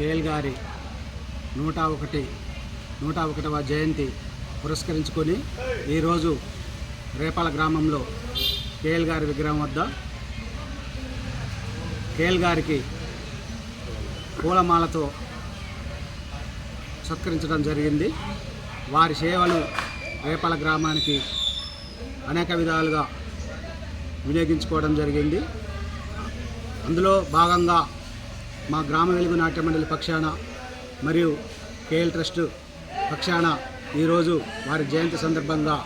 KL గారి నూట ఒకటి నూట ఒకటవ జయంతి పురస్కరించుకొని ఈరోజు రేపాల గ్రామంలో కేఎల్ గారి విగ్రహం వద్ద కేఎల్ గారికి పూలమాలతో సత్కరించడం జరిగింది. వారి సేవలు రేపాల గ్రామానికి అనేక విధాలుగా వినియోగించుకోవడం జరిగింది. అందులో భాగంగా మా గ్రామ వెలుగు నాట్య మండలి పక్షాన మరియు కేఎల్ ట్రస్ట్ పక్షాన ఈరోజు వారి జయంతి సందర్భంగా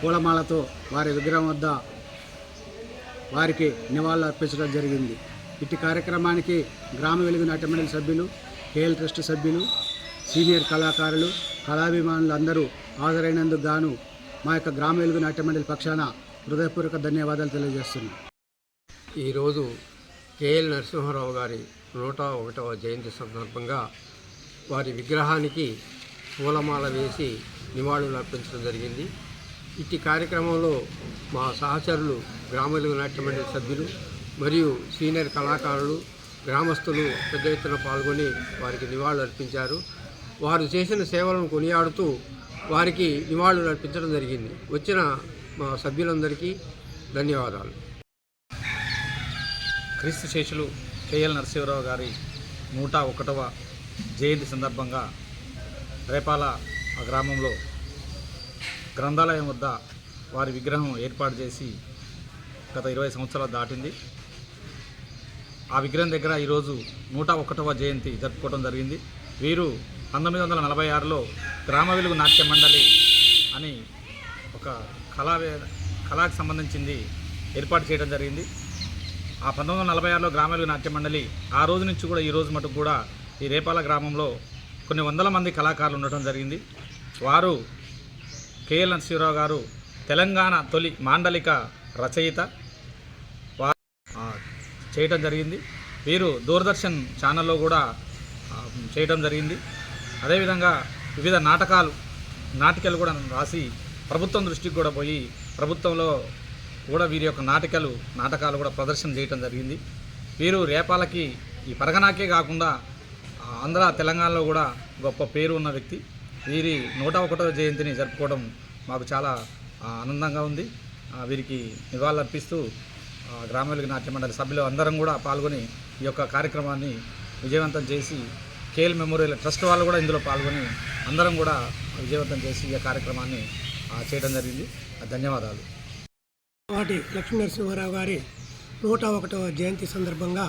పూలమాలతో వారి విగ్రహం వద్ద వారికి నివాళులు అర్పించడం జరిగింది. ఇట్టి కార్యక్రమానికి గ్రామ వెలుగు నాట్య మండలి సభ్యులు కేఎల్ ట్రస్ట్ సభ్యులు సీనియర్ కళాకారులు కళాభిమానులు అందరూ హాజరైనందుకు గాను మా యొక్క గ్రామ వెలుగు నాట్య మండలి పక్షాన హృదయపూర్వక ధన్యవాదాలు తెలియజేస్తున్నాను ఈరోజు కేఎల్ నరసింహారావు గారి నూట ఒకటవ జయంతి సందర్భంగా వారి విగ్రహానికి పూలమాల వేసి నివాళులు అర్పించడం జరిగింది. ఇట్టి కార్యక్రమంలో మా సహచరులు గ్రామీణ నాట్యమండలి సభ్యులు మరియు సీనియర్ కళాకారులు గ్రామస్తులు పెద్ద ఎత్తున పాల్గొని వారికి నివాళులు అర్పించారు. వారు చేసిన సేవలను కొనియాడుతూ వారికి నివాళులు అర్పించడం జరిగింది. వచ్చిన మా సభ్యులందరికీ ధన్యవాదాలు. క్రీస్తు శేషులు కేఎల్ నరసింహరావు గారి నూట ఒకటవ జయంతి సందర్భంగా రేపాల ఆ గ్రామంలో గ్రంథాలయం వద్ద వారి విగ్రహం ఏర్పాటు చేసి గత ఇరవై సంవత్సరాలు దాటింది. ఆ విగ్రహం దగ్గర ఈరోజు నూట ఒకటవ జయంతి జరుపుకోవడం జరిగింది. వీరు పంతొమ్మిది వందల నలభై ఆరులో గ్రామ వెలుగు నాట్య మండలి అని ఒక కళా కళాకు సంబంధించింది ఏర్పాటు చేయడం జరిగింది. ఆ పంతొమ్మిది వందల నలభై ఆరులో గ్రామీణ నాట్య మండలి ఆ రోజు నుంచి కూడా ఈ రోజు మటుకు కూడా ఈ రేపాల గ్రామంలో కొన్ని వందల మంది కళాకారులు ఉండటం జరిగింది. వారు కేఎల్ నరసింహరావు గారు తెలంగాణ తొలి మాండలిక రచయిత. వారు చేయటం జరిగింది. వీరు దూరదర్శన్ ఛానల్లో కూడా చేయటం జరిగింది. అదేవిధంగా వివిధ నాటకాలు నాటికలు కూడా రాసి ప్రభుత్వం దృష్టికి కూడా పోయి ప్రభుత్వంలో కూడా వీరి యొక్క నాటకాలు నాటకాలు కూడా ప్రదర్శన చేయటం జరిగింది. వీరు రేపాలకి ఈ పరగనాకే కాకుండా ఆంధ్ర తెలంగాణలో కూడా గొప్ప పేరు ఉన్న వ్యక్తి. వీరి నూట ఒకటో జయంతిని జరుపుకోవడం మాకు చాలా ఆనందంగా ఉంది. వీరికి నివాళులర్పిస్తూ గ్రామీణ నాట్య మండలి సభ్యులు అందరం కూడా పాల్గొని ఈ యొక్క కార్యక్రమాన్ని విజయవంతం చేసి కేఎల్ మెమోరియల్ ట్రస్ట్ వాళ్ళు కూడా ఇందులో పాల్గొని అందరం కూడా విజయవంతం చేసి ఈ కార్యక్రమాన్ని చేయడం జరిగింది. ధన్యవాదాలు. వాటి లక్ష్మీ నరసింహారావు గారి నూట ఒకటవ జయంతి సందర్భంగా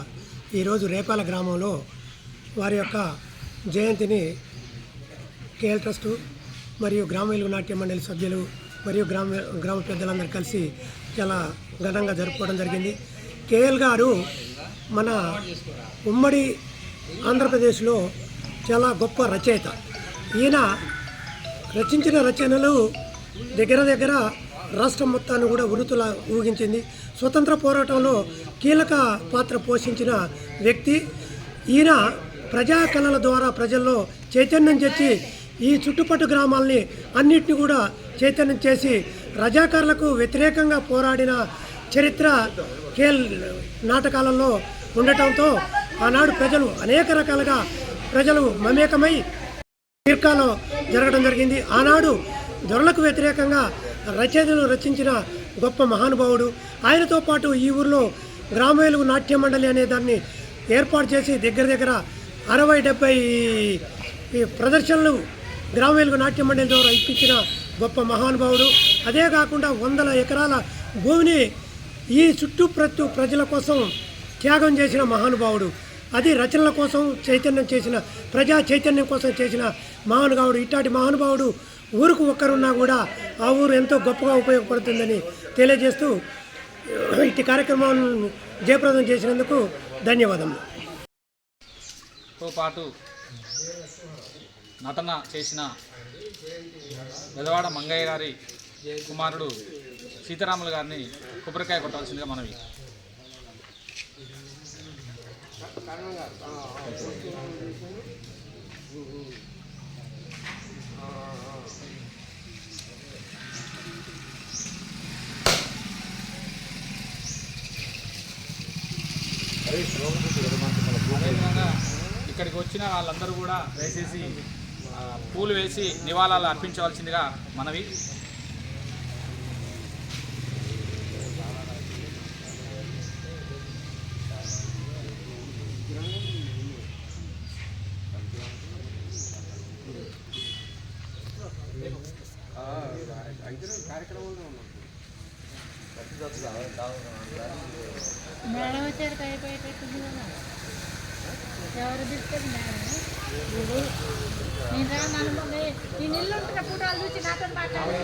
ఈరోజు రేపాల గ్రామంలో వారి యొక్క జయంతిని కేఎల్ ట్రస్టు మరియు గ్రామ వెలుగు నాట్య మండలి సభ్యులు మరియు గ్రామ గ్రామ పెద్దలందరూ కలిసి చాలా ఘనంగా జరుపుకోవడం జరిగింది. కేఎల్ గారు మన ఉమ్మడి ఆంధ్రప్రదేశ్లో చాలా గొప్ప రచయిత. ఈయన రచించిన రచనలు దగ్గర దగ్గర రాష్ట్రం మొత్తాన్ని కూడా ఉరుతుల ఊగించింది స్వతంత్ర పోరాటంలో కీలక పాత్ర పోషించిన వ్యక్తి ఈయన ప్రజా కళల ద్వారా ప్రజల్లో చైతన్యం తెచ్చి ఈ చుట్టుపట్టు గ్రామాల్ని అన్నిటిని కూడా చైతన్యం చేసి రజాకారులకు వ్యతిరేకంగా పోరాడిన చరిత్ర కేల్ నాటకాలలో ఉండటంతో ఆనాడు ప్రజలు అనేక రకాలుగా ప్రజలు మమేకమై తీర్కాలో జరగడం జరిగింది. ఆనాడు దొరలకు వ్యతిరేకంగా రచయితలు రచించిన గొప్ప మహానుభావుడు. ఆయనతో పాటు ఈ ఊర్లో గ్రామవేలుగు నాట్య మండలి అనే దాన్ని ఏర్పాటు చేసి దగ్గర దగ్గర అరవై డెబ్బై ఈ ప్రదర్శనలు గ్రామవేలుగు నాట్య మండలి ద్వారా ఇప్పించిన గొప్ప మహానుభావుడు. అదే కాకుండా వందల ఎకరాల భూమిని ఈ చుట్టుప్రత్తు ప్రజల కోసం త్యాగం చేసిన మహానుభావుడు. అది రచనల కోసం చైతన్యం చేసిన ప్రజా చైతన్యం కోసం చేసిన మహానుభావుడు. ఇట్లాంటి మహానుభావుడు ఊరుకు ఒక్కరున్నా కూడా ఆ ఊరు ఎంతో గొప్పగా ఉపయోగపడుతుందని తెలియజేస్తూ ఇట్టి కార్యక్రమాన్ని జయప్రదం చేసినందుకు ధన్యవాదములు. పాటు నటన చేసిన వెదవాడ మంగయ్య గారి కుమారుడు సీతారాములు గారిని కొబ్బరికాయ కొట్టాల్సిందిగా మనవి. ఇక్కడికి వచ్చిన వాళ్ళందరూ కూడా దయచేసి ఆ, పూలు వేసి నివాళాలు అర్పించవలసిందిగా మనవి. మేడం వచ్చారు అయిపోయేటట్టుంది కదా ఎవరు తీసుకొని మేడం? నేను రాను అనుకోండి నేను ఇల్లు ఉంటున్న ఫోటోలు చూసి నాతో మాట్లాడాలి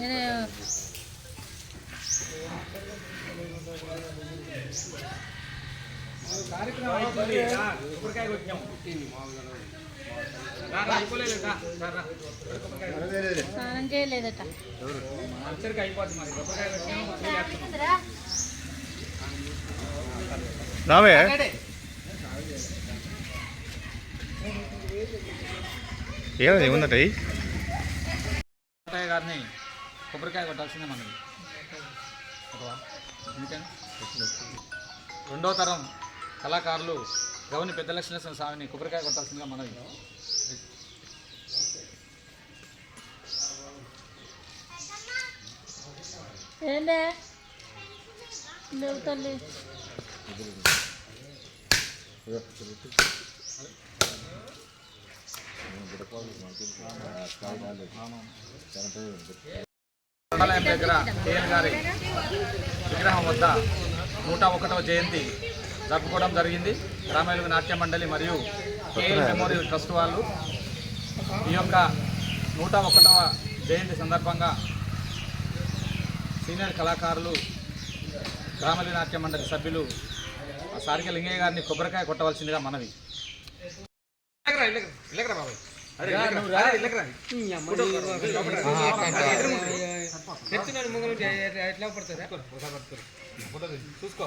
నేను కార్యక్రమం అయిపోయింది కొబ్బరికాయ కొబ్బరికాయ స్నానం చేయలేదట అయిపోతుంది మరి కొబ్బరికాయ రావే ఏముందట గారిని కొబ్బరికాయ కొట్టాల్సిందే మనకి రెండో తరం. కళాకారులు గౌని పెద్ద లక్ష్మీనరసింహ స్వామిని కొబ్బరికాయ కొట్టాల్సిందిగా మనవి. తల్లి. దగ్గర గారి విగ్రహం వద్ద నూట ఒకటవ జయంతి జరుపుకోవడం జరిగింది. రామాయణ నాట్య మండలి మరియు కేఎల్ మెమోరియల్ ట్రస్ట్ వాళ్ళు. ఈ యొక్క నూట ఒకటవ జయంతి సందర్భంగా సీనియర్ కళాకారులు రామలి నాట్య మండలి సభ్యులు సారిక లింగయ్య గారిని కొబ్బరికాయ కొట్టవలసిందిగా మనవి. చూసుకో.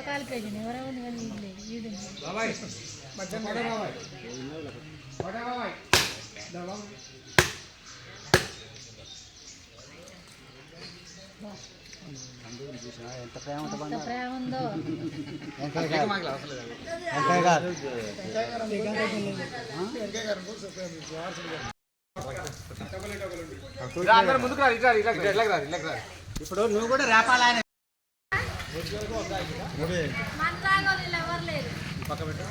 కాలు పేజీ ఎవరో ఉంది కానీ ఇది లేదు, ఇది ఉంది. ఎంత ప్రేమ ఉందో. అందరూ ముందుకు రా ఇట్లా ఇట్లా ఇట్లా రా ఇట్లా రా ఇప్పుడు నువ్వు కూడా రేపాలని మన రాగోలు ఎవరు లేరు పక్క పెట్టు.